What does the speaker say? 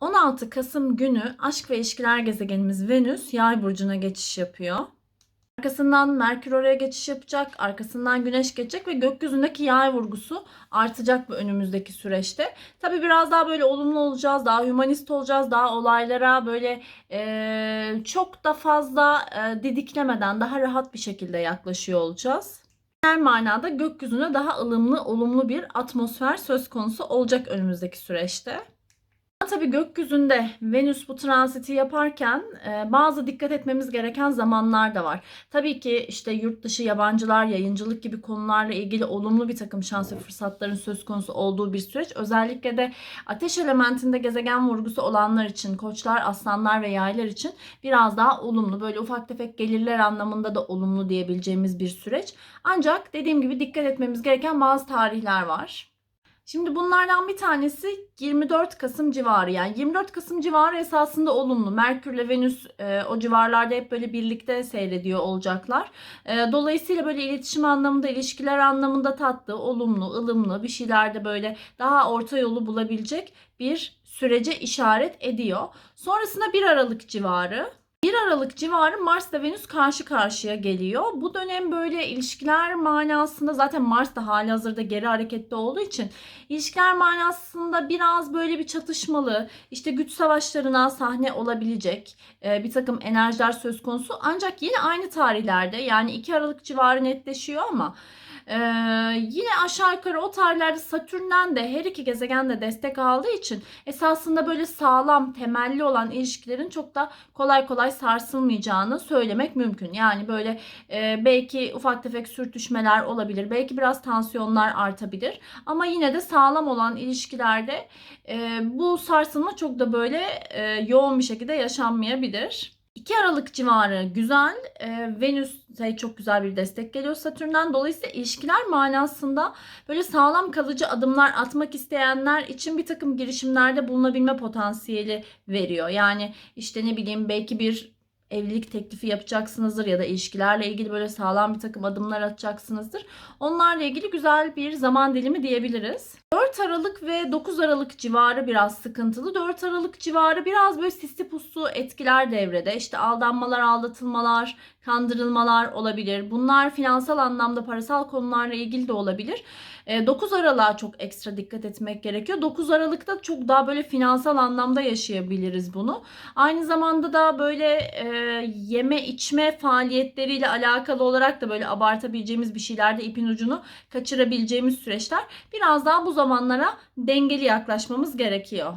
16 Kasım günü aşk ve ilişkiler gezegenimiz Venüs yay burcuna geçiş yapıyor. Arkasından Merkür oraya geçiş yapacak, arkasından Güneş geçecek ve gökyüzündeki yay vurgusu artacak bu önümüzdeki süreçte. Tabii biraz daha böyle olumlu olacağız, daha hümanist olacağız, daha olaylara böyle e, çok da fazla e, didiklemeden daha rahat bir şekilde yaklaşıyor olacağız. Her manada gökyüzüne daha ılımlı, olumlu bir atmosfer söz konusu olacak önümüzdeki süreçte. Tabii gökyüzünde Venüs bu transiti yaparken e, bazı dikkat etmemiz gereken zamanlar da var. Tabii ki işte yurt dışı yabancılar, yayıncılık gibi konularla ilgili olumlu bir takım şans ve fırsatların söz konusu olduğu bir süreç. Özellikle de ateş elementinde gezegen vurgusu olanlar için, koçlar, aslanlar ve yaylar için biraz daha olumlu. Böyle ufak tefek gelirler anlamında da olumlu diyebileceğimiz bir süreç. Ancak dediğim gibi dikkat etmemiz gereken bazı tarihler var. Şimdi bunlardan bir tanesi 24 Kasım civarı. Yani 24 Kasım civarı esasında olumlu. Merkür ile Venüs e, o civarlarda hep böyle birlikte seyrediyor olacaklar. E, dolayısıyla böyle iletişim anlamında, ilişkiler anlamında tatlı, olumlu, ılımlı bir şeylerde böyle daha orta yolu bulabilecek bir sürece işaret ediyor. Sonrasında 1 Aralık civarı 1 Aralık civarı Mars ve Venüs karşı karşıya geliyor. Bu dönem böyle ilişkiler manasında zaten Mars da hali hazırda geri harekette olduğu için ilişkiler manasında biraz böyle bir çatışmalı işte güç savaşlarına sahne olabilecek e, bir takım enerjiler söz konusu. Ancak yine aynı tarihlerde yani 2 Aralık civarı netleşiyor ama ee, yine aşağı yukarı o tarihlerde Satürn'den de her iki gezegen de destek aldığı için esasında böyle sağlam temelli olan ilişkilerin çok da kolay kolay sarsılmayacağını söylemek mümkün. Yani böyle e, belki ufak tefek sürtüşmeler olabilir. Belki biraz tansiyonlar artabilir. Ama yine de sağlam olan ilişkilerde e, bu sarsılma çok da böyle e, yoğun bir şekilde yaşanmayabilir. 2 Aralık civarı güzel. E, Venüs'e çok güzel bir destek geliyor Satürn'den. Dolayısıyla ilişkiler manasında böyle sağlam kalıcı adımlar atmak isteyenler için bir takım girişimlerde bulunabilme potansiyeli veriyor. Yani işte ne bileyim belki bir evlilik teklifi yapacaksınızdır ya da ilişkilerle ilgili böyle sağlam bir takım adımlar atacaksınızdır. Onlarla ilgili güzel bir zaman dilimi diyebiliriz. 4 Aralık ve 9 Aralık civarı biraz sıkıntılı. 4 Aralık civarı biraz böyle sisli puslu etkiler devrede. İşte aldanmalar, aldatılmalar, kandırılmalar olabilir. Bunlar finansal anlamda parasal konularla ilgili de olabilir. 9 Aralık'a çok ekstra dikkat etmek gerekiyor. 9 Aralık'ta çok daha böyle finansal anlamda yaşayabiliriz bunu. Aynı zamanda da böyle e, yeme içme faaliyetleriyle alakalı olarak da böyle abartabileceğimiz bir şeylerde ipin ucunu kaçırabileceğimiz süreçler. Biraz daha bu zamanlara dengeli yaklaşmamız gerekiyor.